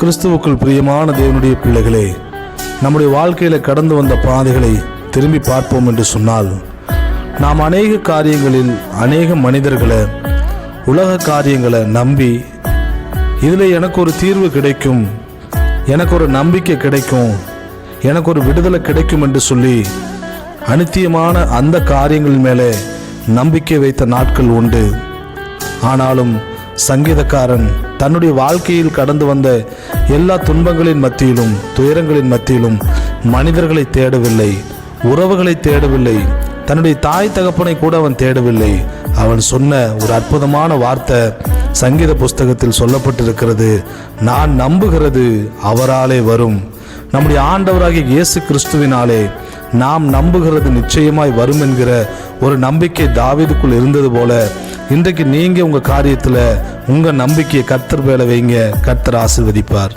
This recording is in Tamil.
கிறிஸ்துவுக்குள் பிரியமான தேவனுடைய பிள்ளைகளே நம்முடைய வாழ்க்கையில் கடந்து வந்த பாதைகளை திரும்பி பார்ப்போம் என்று சொன்னால் நாம் அநேக காரியங்களில் அநேக மனிதர்களை உலக காரியங்களை நம்பி இதில் எனக்கு ஒரு தீர்வு கிடைக்கும் எனக்கு ஒரு நம்பிக்கை கிடைக்கும் எனக்கு ஒரு விடுதலை கிடைக்கும் என்று சொல்லி அனித்தியமான அந்த காரியங்கள் மேலே நம்பிக்கை வைத்த நாட்கள் உண்டு. ஆனாலும் சங்கீதக்காரன் தன்னுடைய வாழ்க்கையில் கடந்து வந்த எல்லா துன்பங்களின் மத்தியிலும் துயரங்களின் மத்தியிலும் மனிதர்களை தேடவில்லை உறவுகளை தேடவில்லை தன்னுடைய தாய் தகப்பனை கூட அவன் தேடவில்லை. அவன் சொன்ன ஒரு அற்புதமான வார்த்தை சங்கீத புஸ்தகத்தில் சொல்லப்பட்டிருக்கிறது நான் நம்புகிறது அவராலே வரும். நம்முடைய ஆண்டவராகிய இயேசு கிறிஸ்துவினாலே நாம் நம்புகிறது நிச்சயமாய் வரும் என்கிற ஒரு நம்பிக்கை தாவீதுக்குள் இருந்தது போல இன்றைக்கு நீங்க உங்க காரியத்துல உங்கள் நம்பிக்கையை கர்த்தர் மேலே வைங்க. கர்த்தர் ஆசிர்வதிப்பார்.